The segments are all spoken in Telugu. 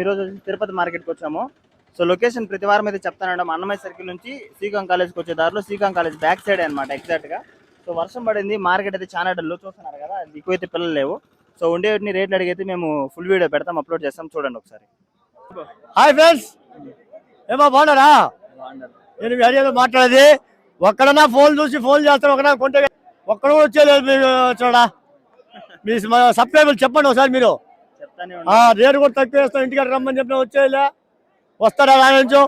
ఈరోజు వచ్చి తిరుపతి మార్కెట్కి వచ్చాము. సో లొకేషన్ ప్రతి వారం అయితే చెప్తాను అన్నమయ్య సర్కిల్ నుంచి శ్రీకాంగ్ కాలేజ్కి వచ్చే దారిలో శ్రీకాంగ్ కాలేజ్ బ్యాక్ సైడ్ అనమాట ఎగ్జాక్ట్గా సో వర్షం పడింది మార్కెట్ అయితే చాలా డల్ చూస్తున్నారు కదా ఎక్కువ అయితే పిల్లలు లేవు. సో ఉండేటిని రేట్లు అడిగితే మేము ఫుల్ వీడియో పెడతాం అప్లోడ్ చేస్తాం చూడండి ఒకసారి. హాయ్ ఫ్రెండ్స్ ఏమో బాగున్నారా? నేను వీడియోలో మాట్లాడేది ఒక్కడన్నా ఫోన్ చూసి ఫోన్ చేస్తాను ఒకనా కొంటే ఒక్కడ కూడా వచ్చేది మీరు చూడా మీ సబ్స్క్రైబర్ చెప్పండి ఒకసారి మీరు. రేటు కూడా తక్కువ వేస్తాం ఇంటికి రమ్మని చెప్పిన వచ్చేదిలే వస్తాడా రాయించు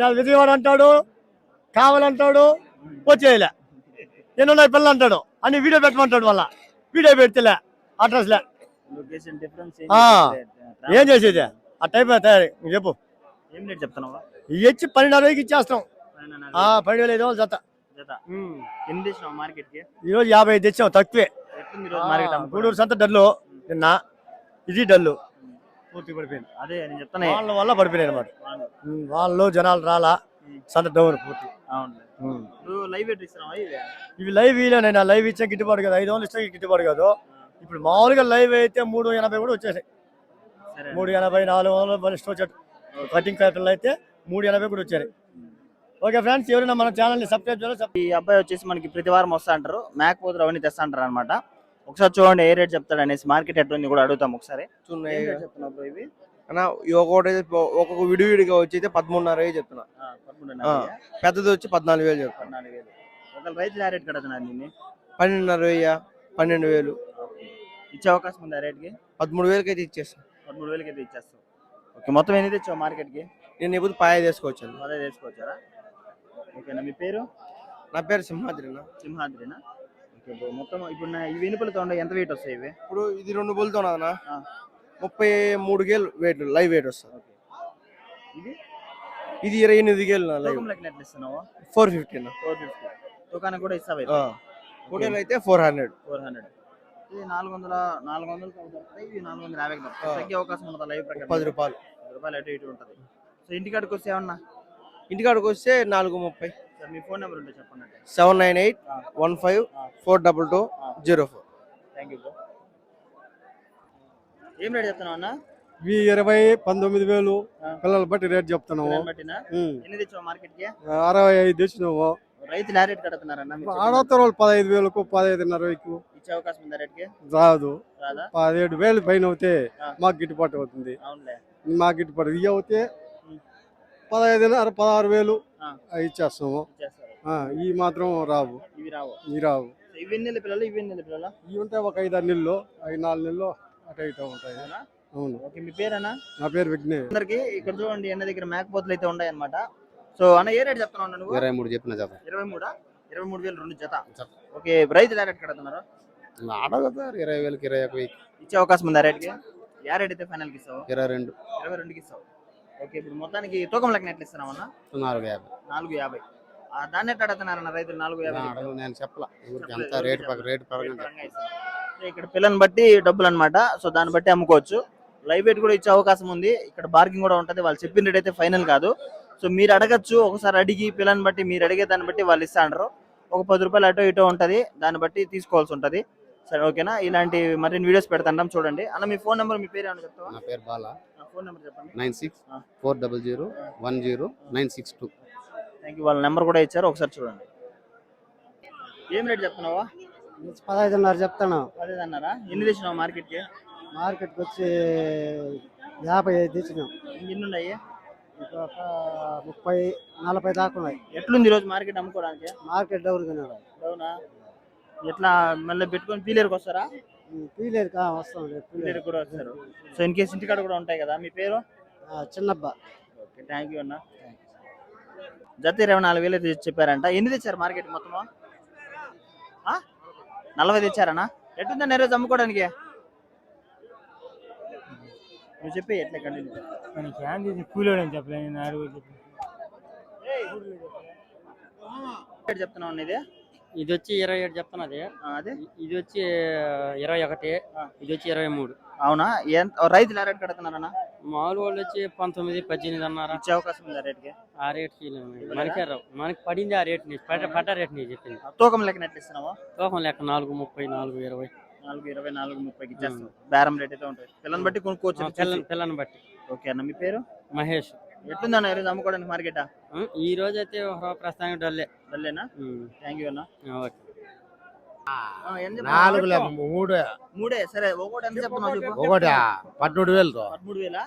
నాలుగు విజయవాడ అంటాడు కావాలంటాడు వచ్చేదిలే ఎన్నున్నాయి పిల్లలు అంటాడు? అని వీడియో పెట్టమంటాడు మళ్ళా. వీడియో పెడితేలే అడ్రస్లే. ఏం చేసేది? ఆ టైప్ తయారీ చెప్పు. ఇచ్చి పన్నెండు వేలకి ఇచ్చేస్తాం. ఆ పన్నెండు వేల ఐదు వందలు జత. ఈరోజు యాభై ఐదు తెచ్చాం తక్కువే గూడూరు సంత డల్లు నిన్న. ఇది డల్లు. పూర్తి పడిపోయింది. అదే నేను చెప్తానే వాళ్ళ వల్ల పడిపోయినాయి అనమాట వాళ్ళు. జనాలు రాలా. సంత డౌన్ పూర్తి. అవును. లైవ్ ఇవి? లైవ్ నేను. లైవ్ ఇచ్చే గిట్టుబాటు కాదు. ఐదు వందలు ఇస్తే గిట్టుబాటు కాదు. ఇప్పుడు మామూలుగా లైవ్ అయితే మూడు ఎనభై కూడా వచ్చేసాయి. మూడు ఎనభై నాలుగు వందలు బలిస్ట్ వచ్చాడు కటింగ్ క్యాపిటల్ అయితే మూడు ఎనభై కూడా వచ్చాయి. ఓకే ఫ్రెండ్స్ ఎవరైనా మన ఛానల్ని సబ్స్క్రైబ్ చేయాలి ఈ అబ్బాయి వచ్చేసి మనకి ప్రతి వారం వస్తా అంటారు. మేక పోతులు అవన్నీ తెస్తా అంటారు అనమాట ఒకసారి చూడండి ఏ రేట్ చెప్తాడు అనేసి మార్కెట్ ఎట్లుంది కూడా అడుగుతాం ఒకసారి. ఇవి? అన్న ఒక్కొక్కటి ఒక్కొక్క విడి విడిగా వచ్చి అయితే పదమూడున్నర వేలు చెప్తున్నా. పెద్దది వచ్చి పద్నాలుగు వేలు చెప్తాను పద్నాలుగు వేలు. ఒకవేళ రైతులు ఆ రేట్ కడుతున్నారు నిన్ను పన్నెండున్నర వెయ్యి పన్నెండు వేలు. ఇచ్చే అవకాశం ఉంది ఆ రేట్కి? పదమూడు వేలకి అయితే ఇచ్చేస్తాను పదమూడు వేలకి అయితే ఇచ్చేస్తావు ఓకే మొత్తం ఎన్ని తెచ్చావు మార్కెట్కి? నేను ఎప్పుడు పాయ తీసుకోవచ్చాను అదే తెచ్చుకోవచ్చారా ఓకేనా మీ పేరు? నా పేరు సింహాద్రి అన్న. సింహాద్రినా ఓకే. మొత్తం ఇప్పుడు నా- ఈ ఉండే ఎంత వెయిట్ వస్తాయి ఇవి? ఇప్పుడు ఇది రెండు బుల్తో ఆ. ముప్పై మూడు గేలు వెయిట్ లైవ్ వెయిట్ వస్తుంది. ఓకే. ఇది? ఇది ఇరవై ఎనిమిది గేలు నా లైవ్ తూకం లెక్కన ఎట్లా ఇస్తున్నావు ఫోర్ ఫిఫ్టీ ఫోర్ ఫిఫ్టీ దుకాణం కూడా ఇస్తావు ఆ. పొటేలు అయితే ఫోర్ హండ్రెడ్ ఫోర్ హండ్రెడ్ ఇది నాలుగు వందల నాలుగు వందలు దొరుకుతాయి ఇవి నాలుగు వందల యాభైకి దొరుకుతాయి ఆ. తగ్గే అవకాశం ఉంటుంది లైవ్ ప్రకారం? పది రూపాయలు. పది రూపాయలు అటు ఇటు ఉంటుంది. సో ఇంటికాడికి వస్తే ఏమన్నా? ఇంటికాడికి వస్తే నాలుగు ముప్పై. మీ ఫోన్ నెంబర్ ఉంటే చెప్పండి seven nine eight one five four double two zero four. Thank you ఏం రేట్ చెప్తున్నావు అన్న? ఇవి ఇరవై పంతొమ్మిది వేలు. పిల్లలు బట్టి రేట్ చెప్తున్నాము. ఎన్ని తెచ్చావు మార్కెట్కి? అరవై ఐదు తెచ్చినాము రైతులు ఆ రేట్ కడుతున్నారన్న. ఆడతారు వాళ్ళు పదహైదు వేలకు పదహైదున్నరకి ఇచ్చే అవకాశం ఉందా రేట్కి? రాదు. రాదా? పదిహేడు వేలు పైన అవుతే. మాకు గిట్టుబాటు అవుతుంది. మాకు గిట్టుబాటు ఇవి అవుతే. పదహైదున్నర పదహారు వేలు ఇచ్చేస్తాము. ఈ మాత్రం రావు. ఇవి రావు. ఇవి రావు. ఇవి ఎన్ని పిల్లలు? ఇవి ఎన్ని పిల్లలు? ఇవి ఉంటాయి ఒక ఐదు ఆరు నెలలు ఐదు నాలుగు నెలలు అటు ఇటు ఉంటాయి. అవునా? ఓకే మీ పేరేనా? నా పేరు విఘ్నేష్ అందరికి ఇక్కడ చూడండి అన్న దగ్గర మేకపోతులు అయితే ఉన్నాయి అనమాట సో అన్న ఏ రేట్ అన్న నువ్వు? ఇరవై మూడు చెప్పిన జత. ఇరవై మూడా? ఇరవై మూడు వేలు రెండు జత. ఓకే రైతులు ఏ రేట్ కడుతున్నారు? అడగతారు ఇరవై వేలకి ఇరవై ఒక ఇచ్చే అవకాశం ఉంది ఆ రేట్కి? ఏ రేట్ అయితే ఫైనల్కి ఇస్తావు? ఇరవై రెండు. ఇరవై రెండుకి ఇస్తావు. ఓకే ఇప్పుడు మొత్తానికి తూకం లెక్కన ఎట్లా ఇస్తున్నామన్నా నాలుగు యాభై. నాలుగు యాభై. దాన్ని ఎట్లా అడుగుతున్నారన్న రైతులు నాలుగు యాభై నేను చెప్పలా. ఊరికి రేటు రేటు ఇక్కడ పిల్లని బట్టి డబ్బులు అన్నమాట. సో దాన్ని బట్టి అమ్ముకోవచ్చు. లైవ్ వెయిట్ కూడా ఇచ్చే అవకాశం ఉంది. ఇక్కడ బార్గింగ్ కూడా ఉంటుంది. వాళ్ళు చెప్పిన రేట్ అయితే ఫైనల్ కాదు. సో మీరు అడగచ్చు. ఒకసారి అడిగి పిల్లని బట్టి మీరు అడిగే దాన్ని బట్టి వాళ్ళు ఇస్తాండ్రు ఒక పది రూపాయలు అటో ఇటో ఉంటుంది. దాన్ని బట్టి తీసుకోవాల్సి ఉంటుంది. సరే ఓకేనా? ఇలాంటి మరిన్ని వీడియోస్ పెడతాం చూడండి. అన్న మీ ఫోన్ నెంబర్ మీ పేరు ఏమైనా చెప్తావా? నా పేరు Bala. Nine six. Four double zero one zero nine six two. Thank you వాళ్ళ నెంబర్ కూడా ఇచ్చారు. ఒకసారి చూడండి. ఏం రేట్ చెప్తున్నావా? పదహైదున్నర చెప్తాను. అదే అన్నారా ఎన్ని తెచ్చినావు మార్కెట్కి? మార్కెట్కి వచ్చి యాభై ఐదు తెచ్చినాం. ఎన్ని ఉన్నాయి? ముప్పై నలభై దాకా ఉన్నాయి. ఎట్లుంది ఈరోజు మార్కెట్ అమ్ముకోవడానికి? మార్కెట్ డౌన్ అవునా ఎట్లా మళ్ళీ పెట్టుకొని పీలేరుకి వస్తారా? పీలేరు కా వస్తాం పీలేరు. కూడా వస్తారు. సో ఇన్ కేసు ఇంటికాడ కూడా ఉంటాయి కదా మీ పేరు? చిన్నబ్బా. ఓకే థ్యాంక్ యూ అన్న. జత ఇరవై నాలుగు వేలు చెప్పారంట. ఎన్ని తెచ్చారు మార్కెట్ మొత్తము? ఆ? నలభై తెచ్చారనా? ఎట్టుందండి ఈరోజు అమ్ముకోవడానికి? నువ్వు చెప్పి ఎట్లా కంటిన్యూ మనకి ఏంది కూలోడు అని చెప్పలేదు చెప్తున్నావు ఇది? ఇది వచ్చి ఇరవై ఏడు చెప్తున్నది ఆ, అదే. ఇది వచ్చి ఇరవై ఒకటి. ఇది వచ్చి ఇరవై మూడు. అవునా? ఎంత రైతులు ఆ రేట్ కడుతున్నారన్నా? మామూలు వాళ్ళు వచ్చి పంతొమ్మిది పద్దెనిమిది అన్నారా? ఇచ్చే అవకాశం ఉంది ఆ రేట్కి ఆ రేట్కి మనకే రావు. మనకి పడింది ఆ రేట్ని పట్ట పట్ట రేట్ని చెప్పింది. తూకం లెక్కన ఎట్లా ఇస్తున్నావా? తూకం లెక్క నాలుగు ముప్పై నాలుగు ఇరవై. నాలుగు ఇరవై నాలుగు ముప్పైకి ఇచ్చేస్తాం బేరం రేట్ అయితే ఉంటుంది పిల్లని బట్టి కొనుక్కోవచ్చు పిల్లని బట్టి. ఓకే అన్న మీ పేరు? మహేష్. ఎట్లుందన్న ఈరోజు అమ్ముకోవడానికి మార్కెట్? ఈ రోజు అయితే ప్రస్తుతానికి డల్లే. డల్లేనా? థ్యాంక్ యూ అన్న. ఓకే? నాలుగులే మూడు. మూడే సరే ఒకటి ఎంత చెప్తున్నావు చెప్పు ఒకటి పదమూడు వేలతో. పదమూడు వేల?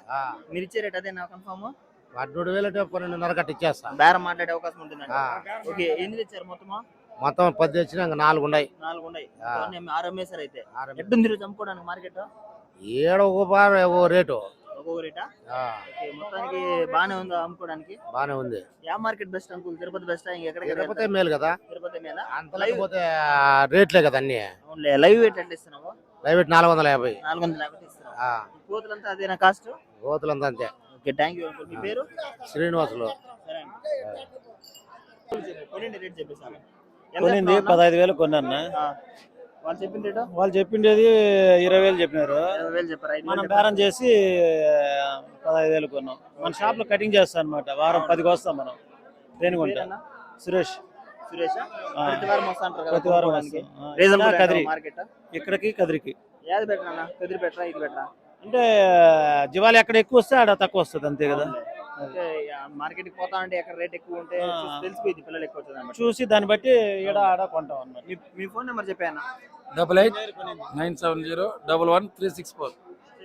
మీరు ఇచ్చే రేట్ అదే నా కన్ఫామ్ పదమూడు వేలు పన్నెండున్నర కట్ట ఇచ్చేస్తా. బేరం మాట్లాడే అవకాశం ఉంటుందండి. ఆ. ఓకే ఎన్ని తెచ్చారు మొత్తము? మొత్తం పది తెచ్చినా ఇంకా నాలుగు ఉన్నాయి. నాలుగు ఉన్నాయి. ఆరు అమ్మేశారు అయితే. ఎట్టుంది అమ్ముకోవడానికి మార్కెట్? ఏడ ఒక బార్ ఓ రేటు. ఒక్కొక్క రేటా మొత్తానికి బాగానే ఉందా అమ్ముకోవడానికి? బానే ఉంది. Yeah market best uncle Tirupati best? ఇంకెక్కడ తిరుపతి మేలు కదా. తిరుపతి మీద అంత లేకపోతే రేట్లే కదా అన్ని. అవునులే లైవ్ వెయిట్ ఎట్లా ఇస్తున్నావు? ప్రైవేట్ నాలుగు వందల యాభై. నాలుగు వందల యాభై ఇస్తున్నావు. ఆ, కోతులంతా అదేనా కాస్ట్ గోతులంతా అంతే. ఓకే థ్యాంక్ యూ అంకుల్ మీ పేరు? శ్రీనివాసులు. కొనండి రేట్ చెప్పేసాను కొనింది? పదహైదు వేలు కొన్నా ఆ. వాళ్ళు చెప్పిన రేటు? వాళ్ళు చెప్పిండేది ఇరవై వేలు చెప్పినారు. ఇరవై వేలు చెప్పారు ఐదు మనం బేరం చేసి పదహైదు వేలు కొన్నాం. మన షాప్లో కటింగ్ చేస్తాం అనమాట వారం పదికి వస్తాం మనం. ట్రైన్? సురేష్. సురేష్. ప్రతి వారం వస్తా ఇక్కడ కదిరి. ఇక్కడికి కదిరికి. ఏది బెటర్ అన్న? కదిరి బెటరా ఇది బెటరా? అంటే జీవాలు ఎక్కడ ఎక్కువ వస్తే ఆడ తక్కువ వస్తుంది అంతే కదా. మార్కెట్కి పోతా అంటే ఎక్కడ రేట్ ఎక్కువ ఉంటే తెలిసిపోయింది పిల్లలు ఎక్కువ చూసి దాన్ని బట్టి ఈడ ఆడ కొంటాం అన్నమాట. మీ ఫోన్ నెంబర్ చెప్పాను double eight nine seven zero double one three six four.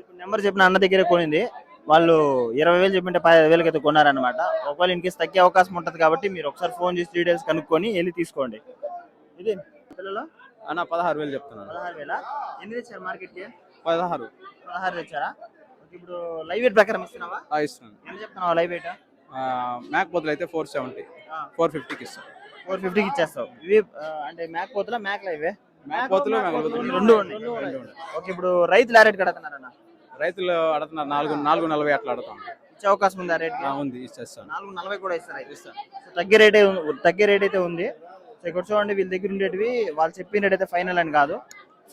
ఇప్పుడు నెంబర్ చెప్పిన అన్న దగ్గర కొనింది. వాళ్ళు ఇరవై వేలు చెప్పింటే పదిహేను వేలకి అయితే కొన్నారనమాట ఒకవేళ ఇన్ కేసు తగ్గే అవకాశం ఉంటుంది కాబట్టి మీరు ఒకసారి ఫోన్ చేసి డీటెయిల్స్ కనుక్కొని వెళ్ళి తీసుకోండి. ఇది పిల్లలు? అన్న పదహారు వేలు చెప్తున్నాను పదహారు వేల? ఎన్ని తెచ్చారు మార్కెట్కి పదహారు. పదహారు తెచ్చారా? ఇప్పుడు లైవ్ వెయిట్ ప్రకారం ఇస్తున్నావా? ఇస్తున్నాను. ఎంత చెప్తున్నావు లైవ్ వెయిట్? మ్యాక్ బదులు అయితే ఫోర్ సెవెంటీ. ఫోర్ ఫిఫ్టీకి ఇస్తాను ఫోర్ ఫిఫ్టీకి ఇచ్చేస్తావు. ఇవి అంటే మ్యాక్ పోతులా మ్యాక్ లైవే? రెండు ఓకే ఇప్పుడు రైతులు ఆ రేట్ కడుతున్నారన్న? రైతులు అడుగుతున్నారు నాలుగు నాలుగు నలభై అట్లా అడుగుతాం ఇచ్చే అవకాశం ఉంది ఆ రేట్ ఆ, ఉంది ఇచ్చేస్తాను నాలుగు నలభై కూడా ఇస్తారు. సో తగ్గే రేట్ తగ్గే రేట్ అయితే ఉంది. సో ఇక్కడ చూడండి వీళ్ళ దగ్గర ఉండేటివి వాళ్ళు చెప్పిన రేట్ అయితే ఫైనల్ అని కాదు.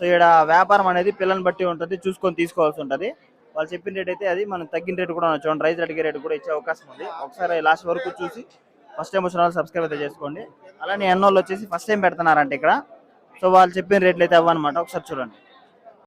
సో ఇక్కడ వ్యాపారం అనేది పిల్లల్ని బట్టి ఉంటుంది చూసుకొని తీసుకోవాల్సి ఉంటుంది. వాళ్ళు చెప్పిన రేట్ అయితే అది మనం తగ్గిన రేట్ కూడా. చూడండి రైతు అడిగే రేట్ కూడా ఇచ్చే అవకాశం ఉంది. ఒకసారి లాస్ట్ వరకు చూసి ఫస్ట్ టైం వచ్చిన వాళ్ళు సబ్స్క్రైబ్ అయితే చేసుకోండి. అలానే ఎన్నోళ్ళు వచ్చేసి ఫస్ట్ టైం పెడుతున్నారంటే ఇక్కడ. సో వాళ్ళు చెప్పిన రేట్లు అయితే అవ్వనమాట. ఒకసారి చూడండి.